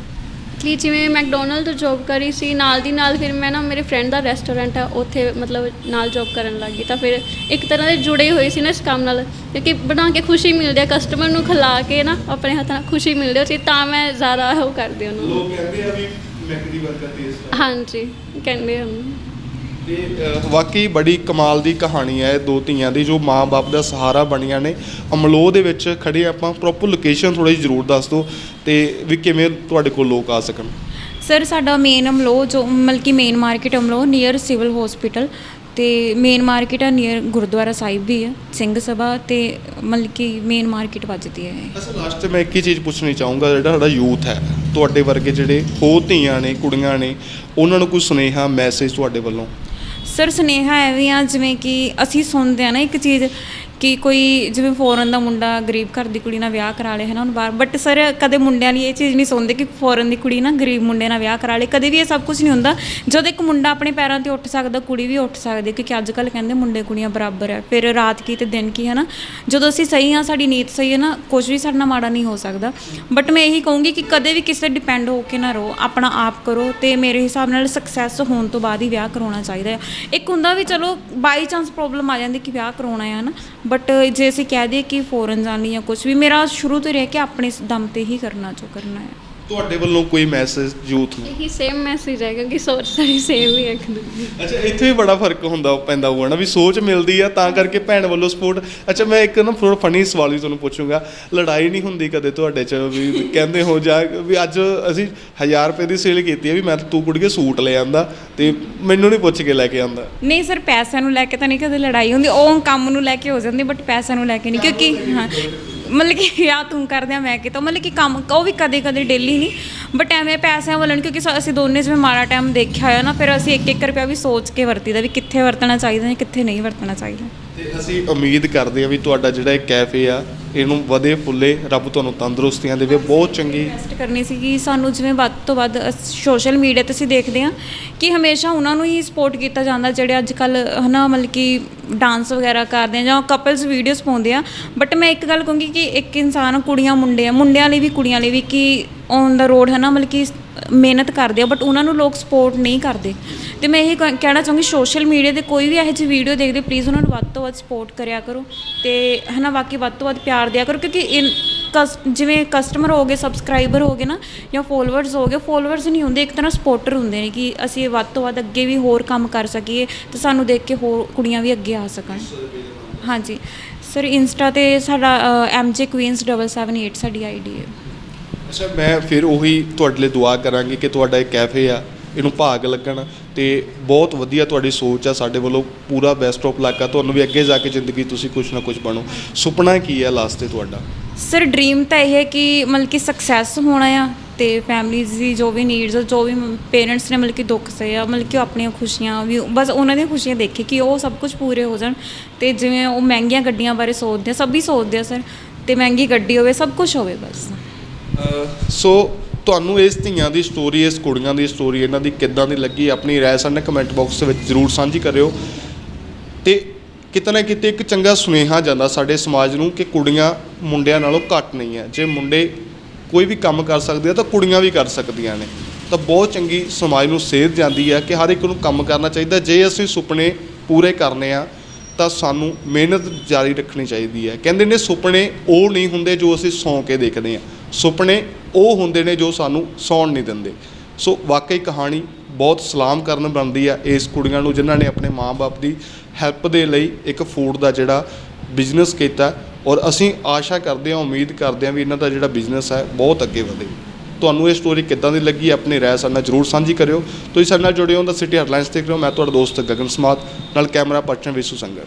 ਕਿ ਜਿਵੇਂ ਮੈਕਡੋਨਲਡ ਤੋਂ ਜੌਬ ਕਰੀ ਸੀ ਨਾਲ ਦੀ ਨਾਲ ਫਿਰ ਮੈਂ ਨਾ ਮੇਰੇ ਫਰੈਂਡ ਦਾ ਰੈਸਟੋਰੈਂਟ ਆ ਉੱਥੇ ਮਤਲਬ ਨਾਲ ਜੌਬ ਕਰਨ ਲੱਗ ਗਈ। ਤਾਂ ਫਿਰ ਇੱਕ ਤਰ੍ਹਾਂ ਦੇ ਜੁੜੇ ਹੋਏ ਸੀ ਨਾ ਇਸ ਕੰਮ ਨਾਲ ਕਿਉਂਕਿ ਬਣਾ ਕੇ ਖੁਸ਼ੀ ਮਿਲਦੀ ਆ ਕਸਟਮਰ ਨੂੰ ਖਿਲਾ ਕੇ ਨਾ ਆਪਣੇ ਹੱਥਾਂ ਨਾਲ ਖੁਸ਼ੀ ਮਿਲਦੀ ਉਹ 'ਚ ਤਾਂ ਮੈਂ ਜ਼ਿਆਦਾ ਉਹ ਕਰਦੀ ਉਹਨੂੰ ਲੋਕ ਕਹਿੰਦੇ ਆ ਵੀ ਮੈਕਡੀ 버ਗਰ ਟੇਸਟ ਹਾਂਜੀ ਕਹਿੰਦੇ ਹਨ ਤੇ ਵਾਕਈ ਬੜੀ ਕਮਾਲ ਦੀ ਕਹਾਣੀ ਹੈ ਇਹ ਦੋ ਧੀਆਂ ਦੀ ਜੋ ਮਾਂ-ਬਾਪ ਦਾ ਸਹਾਰਾ ਬਣੀਆਂ ਨੇ। ਅਮਲੋਹ ਦੇ ਵਿੱਚ ਖੜੇ ਆਪਾਂ ਪ੍ਰੋਪਰ ਲੋਕੇਸ਼ਨ ਥੋੜੀ ਜ਼ਰੂਰ ਦੱਸ ਦਿਓ ਤੇ ਵੀ ਕਿਵੇਂ ਤੁਹਾਡੇ ਕੋਲ ਲੋਕ ਆ ਸਕਣ। ਸਰ ਸਾਡਾ ਮੇਨ ਅਮਲੋ ਜੋ ਮਤਲਬ ਕਿ main market Amloh near civil hospital ਤੇ ਮੇਨ ਮਾਰਕੀਟ ਆ ਨੀਅਰ ਗੁਰਦੁਆਰਾ ਸਾਹਿਬ ਵੀ ਹੈ ਸਿੰਘ ਸਭਾ ਤੇ ਮਤਲਬ ਕਿ ਮੇਨ ਮਾਰਕੀਟ ਵੱਜਦੀ ਹੈ। ਅਸਲ ਲਾਸਟ ਤੇ ਮੈਂ ਇੱਕ ਹੀ ਚੀਜ਼ ਪੁੱਛਣੀ ਚਾਹੂੰਗਾ ਜਿਹੜਾ ਸਾਡਾ ਯੂਥ ਹੈ ਤੁਹਾਡੇ ਵਰਗੇ ਜਿਹੜੇ ਹੋਰ ਧੀਆਂ ਨੇ ਕੁੜੀਆਂ ਨੇ ਉਹਨਾਂ ਨੂੰ ਕੋਈ ਸੁਨੇਹਾ ਮੈਸੇਜ ਤੁਹਾਡੇ ਵੱਲੋਂ? ਸਰ ਸੁਨੇਹਾ ਐਵੇਂ ਆ ਜਿਵੇਂ ਕਿ ਅਸੀਂ ਸੁਣਦੇ ਆ ਨਾ ਇੱਕ ਚੀਜ਼ ਕਿ ਕੋਈ ਜਿਵੇਂ ਫੋਰਨ ਦਾ ਮੁੰਡਾ ਗਰੀਬ ਘਰ ਦੀ ਕੁੜੀ ਨਾਲ ਵਿਆਹ ਕਰਾ ਲੇ ਹੈ ਨਾ ਉਹਨੂੰ ਬਾਹਰ। ਬਟ ਸਰ ਕਦੇ ਮੁੰਡਿਆਂ ਲਈ ਇਹ ਚੀਜ਼ ਨਹੀਂ ਸੁਣਦੇ ਕਿ ਫੋਰਨ ਦੀ ਕੁੜੀ ਨਾ ਗਰੀਬ ਮੁੰਡੇ ਨਾਲ ਵਿਆਹ ਕਰਾ ਲੇ। ਕਦੇ ਵੀ ਇਹ ਸਭ ਕੁਝ ਨਹੀਂ ਹੁੰਦਾ। ਜਦੋਂ ਇੱਕ ਮੁੰਡਾ ਆਪਣੇ ਪੈਰਾਂ ਤੇ ਉੱਠ ਸਕਦਾ, ਕੁੜੀ ਵੀ ਉੱਠ ਸਕਦੀ ਕਿਉਂਕਿ ਅੱਜ ਕੱਲ ਕਹਿੰਦੇ ਮੁੰਡੇ ਕੁੜੀਆਂ ਬਰਾਬਰ ਹੈ। ਫਿਰ ਰਾਤ ਕੀ ਤੇ ਦਿਨ ਕੀ ਹੈ ਨਾ ਜਦੋਂ ਅਸੀਂ ਸਹੀ ਹਾਂ, ਸਾਡੀ ਨੀਤ ਸਹੀ ਹੈ ਨਾ ਕੁਝ ਵੀ ਸਾਡੇ ਨਾਲ ਮਾੜਾ ਨਹੀਂ ਹੋ ਸਕਦਾ। ਬਟ ਮੈਂ ਇਹੀ ਕਹੂੰਗੀ ਕਿ ਕਦੇ ਵੀ ਕਿਸੇ ਡਿਪੈਂਡ ਹੋ ਕੇ ਨਾ ਰਹੋ। ਆਪਣਾ ਆਪ ਕਰੋ ਤੇ ਮੇਰੇ ਹਿਸਾਬ ਨਾਲ ਸਕਸੈਸ ਹੋਣ ਤੋਂ ਬਾਅਦ ਹੀ ਵਿਆਹ ਕਰਾਉਣਾ ਚਾਹੀਦਾ ਹੈ। ਇੱਕ ਹੁੰਦਾ ਵੀ ਚਲੋ ਬਾਈ ਚਾਂਸ ਪ੍ਰੋਬਲਮ ਆ ਜਾਂਦੀ ਕਿ ਵਿਆਹ ਕਰਾਉਣਾ ਹੈ ਨਾ ਬਟ uh, ਜੇ ਅਸੀਂ ਕਹਿ ਦਈਏ ਕਿ ਫੋਰਨ ਜਾਣੀ ਜਾਂ ਕੁਝ ਵੀ, ਮੇਰਾ ਸ਼ੁਰੂ ਤੋਂ ਹੀ ਰਿਹਾ ਕਿ ਆਪਣੇ ਦਮ ਤੇ ਹੀ ਕਰਨਾ ਜੋ ਕਰਨਾ ਹੈ। ਤੁਹਾਡੇ ਵੱਲੋਂ ਕੋਈ ਮੈਸੇਜ ਯੂਥ ਨੂੰ? ਇਹੀ ਸੇਮ ਮੈਸੇਜ ਹੈ ਕਿਉਂਕਿ ਸੋਚ ਸਾਡੀ ਸੇਮ ਹੀ ਹੈ ਇੱਕ ਦੂਜੀ ਅੱਛਾ ਇੱਥੇ ਵੀ ਬੜਾ ਫ਼ਰਕ ਹੁੰਦਾ ਪੈਂਦਾ ਹੋਊਗਾ ਨਾ ਵੀ ਸੋਚ ਮਿਲਦੀ ਆ ਤਾਂ ਕਰਕੇ ਭੈਣ ਵੱਲੋਂ ਸਪੋਰਟ ਅੱਛਾ ਮੈਂ ਇੱਕ ਨਾ ਥੋੜਾ ਫਨੀ ਸਵਾਲ ਵੀ ਤੁਹਾਨੂੰ ਪੁੱਛੂੰਗਾ। ਲੜਾਈ ਨਹੀਂ ਹੁੰਦੀ ਕਦੇ ਤੁਹਾਡੇ ਚ ਵੀ ਕਹਿੰਦੇ ਹੋ ਜਾ ਵੀ ਅੱਜ ਅਸੀਂ 1000 ਰੁਪਏ ਦੀ ਸੇਲ ਕੀਤੀ ਹੈ ਵੀ ਮੈਂ ਤੂੰ ਕੁੜੀਏ ਸੂਟ ਲੈ ਆਂਦਾ ਤੇ ਮੈਨੂੰ ਨਹੀਂ ਪੁੱਛ ਕੇ ਲੈ ਕੇ ਆਂਦਾ। ਨਹੀਂ ਸਰ ਪੈਸਿਆਂ ਨੂੰ ਲੈ ਕੇ ਤਾਂ ਨਹੀਂ ਕਦੇ ਲੜਾਈ ਹੁੰਦੀ ਉਹ ਕੰਮ ਨੂੰ ਲੈ ਕੇ ਹੋ ਜਾਂਦੀ ਬਟ ਪੈਸਿਆਂ ਨੂੰ ਲੈ ਕੇ ਨਹੀਂ ਕਿਉਂਕਿ ਹਾਂ। ਮਤਲਬ ਕਿ ਆ ਤੂੰ ਕਰਦਿਆਂ ਮੈਂ ਕਿਤੋਂ ਮਤਲਬ ਕਿ ਕੰਮ ਉਹ ਵੀ ਕਦੇ ਕਦੇ ਡੇਲੀ ਨਹੀਂ ਬਟ ਐਵੇਂ ਪੈਸਿਆਂ ਵੱਲੋਂ ਨੀ, ਕਿਉਂਕਿ ਸ- ਅਸੀਂ ਦੋਨੇ ਜਿਵੇਂ ਮਾੜਾ ਟਾਈਮ ਦੇਖਿਆ ਹੋਇਆ ਨਾ ਫਿਰ ਅਸੀਂ ਇੱਕ ਇੱਕ ਰੁਪਿਆ ਵੀ ਸੋਚ ਕੇ ਵਰਤੀਦਾ ਵੀ ਕਿੱਥੇ ਵਰਤਣਾ ਚਾਹੀਦਾ ਜਾਂ ਕਿੱਥੇ ਨਹੀਂ ਵਰਤਣਾ ਚਾਹੀਦਾ। ਤੇ ਅਸੀਂ ਉਮੀਦ ਕਰਦੇ ਹਾਂ ਵੀ ਤੁਹਾਡਾ ਜਿਹੜਾ ਇਹ ਕੈਫੇ ਆ ਇਹਨੂੰ ਵਧੇ ਫੁੱਲੇ, ਰੱਬ ਤੁਹਾਨੂੰ ਤੰਦਰੁਸਤੀਆਂ ਦੇਵੇ, ਬਹੁਤ ਚੰਗੀ ਰਿਕਵੈਸਟ ਕਰਨੀ ਸੀ ਕਿ ਸਾਨੂੰ ਜਿਵੇਂ ਵੱਧ ਤੋਂ ਵੱਧ ਸੋਸ਼ਲ ਮੀਡੀਆ ਤੇ ਅਸੀਂ ਦੇਖਦੇ ਹਾਂ ਕਿ ਹਮੇਸ਼ਾ ਉਹਨਾਂ ਨੂੰ ਹੀ ਸਪੋਰਟ ਕੀਤਾ ਜਾਂਦਾ, ਜਿਹੜੇ ਅੱਜ ਕੱਲ ਹਨਾ, ਮਤਲਬ ਕਿ ਡਾਂਸ ਵਗੈਰਾ ਕਰਦੇ ਆ ਜਾਂ ਕਪਲਸ ਵੀਡੀਓਜ਼ ਪਾਉਂਦੇ ਆ। ਬਟ ਮੈਂ ਇੱਕ ਗੱਲ ਕਹੂੰਗੀ ਕਿ ਇੱਕ ਇਨਸਾਨ ਕੁੜੀਆਂ, ਮੁੰਡੇ ਆ, ਮੁੰਡਿਆਂ ਲਈ ਵੀ ਕੁੜੀਆਂ ਲਈ ਵੀ ਕਿ ਔਨ ਦਾ ਰੋਡ ਹਨਾ, ਮਤਲਬ ਕਿ ਮਿਹਨਤ ਕਰਦੇ ਆ ਬਟ ਉਹਨਾਂ ਨੂੰ ਲੋਕ ਸਪੋਰਟ ਨਹੀਂ ਕਰਦੇ। ਤੇ ਮੈਂ ਇਹ ਕਹਿ- ਕਹਿਣਾ ਚਾਹੂੰਗੀ ਸੋਸ਼ਲ ਮੀਡੀਆ ਤੇ ਕੋਈ ਵੀ ਇਹੋ ਜਿਹੀ ਵੀਡੀਓ ਦੇਖਦੇ ਪਲੀਜ਼ ਉਹਨਾਂ ਨੂੰ ਵੱਧ ਤੋਂ ਵੱਧ ਸਪੋਰਟ ਕਰਿਆ ਕਰੋ। ਤੇ ਹਨਾ, ਬਾਕੀ ਵੱਧ ਤੋਂ ਵੱਧ ਪਿਆਰ ਦਿਆ ਕਰੋ, ਕਿਉਂਕਿ ਇਨ ਕਸ ਜਿਵੇਂ ਕਸਟਮਰ ਹੋ ਗਏ ਸਬਸਕ੍ਰਾਈਬਰ ਹੋ ਗਏ ਨਾ, ਜਾਂ ਫੋਲੋਅਰਸ ਹੋ ਗਏ ਫੋਲੋਅਰਸ ਨਹੀਂ ਹੁੰਦੇ, ਇੱਕ ਤਰ੍ਹਾਂ ਸਪੋਰਟਰ ਹੁੰਦੇ ਨੇ ਕਿ ਅਸੀਂ ਵੱਧ ਤੋਂ ਵੱਧ ਅੱਗੇ ਵੀ ਹੋਰ ਕੰਮ ਕਰ ਸਕੀਏ ਤੇ ਸਾਨੂੰ ਦੇਖ ਕੇ ਹੋਰ ਕੁੜੀਆਂ ਵੀ ਅੱਗੇ ਆ ਸਕਣ। ਹਾਂਜੀ। ਸਰ ਇੰਸਟਾ ਤੇ ਸਾਡਾ mjqueens778 ਸਾਡੀ ਆਈਡੀ ਹੈ। ਅੱਛਾ, ਮੈਂ ਫਿਰ ਉਹੀ ਤੁਹਾਡੇ ਲਈ ਦੁਆ ਕਰਾਂਗੀ ਕਿ ਤੁਹਾਡਾ ਇਹ ਕੈਫੇ ਆ, ਇਹਨੂੰ ਭਾਗ ਲੱਗਣ ਤੇ ਬਹੁਤ ਵਧੀਆ ਤੁਹਾਡੀ ਸੋਚ ਆ, ਸਾਡੇ ਵੱਲੋਂ ਪੂਰਾ ਬੈਸਟ ਆਫ ਲੱਕ ਆ, ਤੁਹਾਨੂੰ ਵੀ ਅੱਗੇ ਜਾ ਕੇ ਜ਼ਿੰਦਗੀ ਤੁਸੀਂ ਕੁਝ ਨਾ ਕੁਝ ਬਣੋ। ਸੁਪਨਾ ਕੀ ਹੈ ਲਾਸਟ ਤੇ ਤੁਹਾਡਾ? ਸਰ ਡ੍ਰੀਮ ਤਾਂ ਇਹ ਹੈ ਕਿ ਮਤਲਬ ਕਿ ਸਕਸੈਸ ਹੋਣਾ ਆ ਤੇ ਫੈਮਲੀਜ਼ ਦੀ ਜੋ ਵੀ ਨੀਡਸ ਜੋ ਵੀ ਪੇਰੈਂਟਸ ਨੇ ਮਤਲਬ ਕਿ ਦੁੱਖ ਸਹੇ ਆ, ਮਤਲਬ ਕਿ ਉਹ ਆਪਣੀਆਂ ਖੁਸ਼ੀਆਂ ਵੀ, ਬਸ ਉਹਨਾਂ ਦੀਆਂ ਖੁਸ਼ੀਆਂ ਦੇਖੇ ਕਿ ਉਹ ਸਭ ਕੁਝ ਪੂਰੇ ਹੋ ਜਾਣ ਤੇ ਜਿਵੇਂ ਉਹ ਮਹਿੰਗੀਆਂ ਗੱਡੀਆਂ ਬਾਰੇ ਸੋਚਦੇ ਆ, ਸਭ ਹੀ ਸੋਚਦੇ ਆ ਸਰ ਤੇ ਮਹਿੰਗੀ ਗੱਡੀ ਹੋਵੇ, ਸਭ ਕੁਝ ਹੋਵੇ ਬਸ। ਸੋ ਤੁਹਾਨੂੰ ਇਸ ਧੀਆਂ ਦੀ ਸਟੋਰੀ ਇਸ ਕੁੜੀਆਂ ਦੀ ਸਟੋਰੀ ਇਹਨਾਂ ਦੀ ਕਿੱਦਾਂ ਦੀ ਲੱਗੀ, ਆਪਣੀ ਰਾਏ ਸਾਡੇ ਨਾਲ ਕਮੈਂਟ ਬਾਕਸ ਵਿੱਚ ਜ਼ਰੂਰ ਸਾਂਝੀ ਕਰਿਓ। ਤੇ ਕਿਤੇ ਨਾ ਕਿਤੇ ਇੱਕ ਚੰਗਾ ਸੁਨੇਹਾ ਜਾਂਦਾ ਸਾਡੇ ਸਮਾਜ ਨੂੰ ਕਿ ਕੁੜੀਆਂ ਮੁੰਡਿਆਂ ਨਾਲੋਂ ਘੱਟ ਨਹੀਂ ਹੈ। ਜੇ ਮੁੰਡੇ ਕੋਈ ਵੀ ਕੰਮ ਕਰ ਸਕਦੇ ਆ, ਤਾਂ ਕੁੜੀਆਂ ਵੀ ਕਰ ਸਕਦੀਆਂ ਨੇ। ਤਾਂ ਬਹੁਤ ਚੰਗੀ ਸਮਾਜ ਨੂੰ ਸੇਧ ਜਾਂਦੀ ਹੈ ਕਿ ਹਰ ਇੱਕ ਨੂੰ ਕੰਮ ਕਰਨਾ ਚਾਹੀਦਾ। ਜੇ ਅਸੀਂ ਸੁਪਨੇ ਪੂਰੇ ਕਰਨੇ ਆ, ਤਾਂ ਸਾਨੂੰ ਮਿਹਨਤ ਜਾਰੀ ਰੱਖਣੀ ਚਾਹੀਦੀ ਹੈ। ਕਹਿੰਦੇ ਨੇ ਸੁਪਨੇ ਉਹ ਨਹੀਂ ਹੁੰਦੇ ਜੋ ਅਸੀਂ ਸੌਂ ਕੇ ਦੇਖਦੇ ਆ ਸੁਪਨੇ ਉਹ ਹੁੰਦੇ ਨੇ ਜੋ ਸਾਨੂੰ ਸੌਣ ਨਹੀਂ ਦਿੰਦੇ। ਸੋ ਵਾਕਈ ਕਹਾਣੀ ਬਹੁਤ ਸਲਾਮ ਕਰਨ ਬਣਦੀ ਆ ਇਸ ਕੁੜੀਆਂ ਨੂੰ ਜਿਨ੍ਹਾਂ ਨੇ ਆਪਣੇ ਮਾਪੇ ਦੀ ਹੈਲਪ ਦੇ ਲਈ ਇੱਕ ਫੂਡ ਦਾ ਜਿਹੜਾ ਬਿਜ਼ਨਸ ਕੀਤਾ। ਔਰ ਅਸੀਂ ਆਸ਼ਾ ਕਰਦੇ ਹਾਂ, ਉਮੀਦ ਕਰਦੇ ਹਾਂ ਵੀ ਇਹਨਾਂ ਦਾ ਜਿਹੜਾ ਬਿਜ਼ਨਸ ਹੈ ਬਹੁਤ ਅੱਗੇ ਵਧੇ। ਤੁਹਾਨੂੰ ਇਹ ਸਟੋਰੀ ਕਿੱਦਾਂ ਦੀ ਲੱਗੀ ਆਪਣੀ ਰਾਏ ਸਾਡੇ ਨਾਲ ਜਰੂਰ ਸਾਂਝੀ ਕਰਿਓ। ਤੁਸੀਂ ਸਾਡੇ ਨਾਲ ਜੁੜੇ ਹੋ ਤਾਂ ਸਿਟੀ ਹੈਡਲਾਈਨਸ ਦੇਖ ਰਹੇ ਹੋ। ਮੈਂ ਤੁਹਾਡਾ ਦੋਸਤ ਗਗਨ ਸਮਾਤ ਨਾਲ ਕੈਮਰਾ ਪਰਚਨ ਵਿਸ਼ੂ ਸੰਗਰ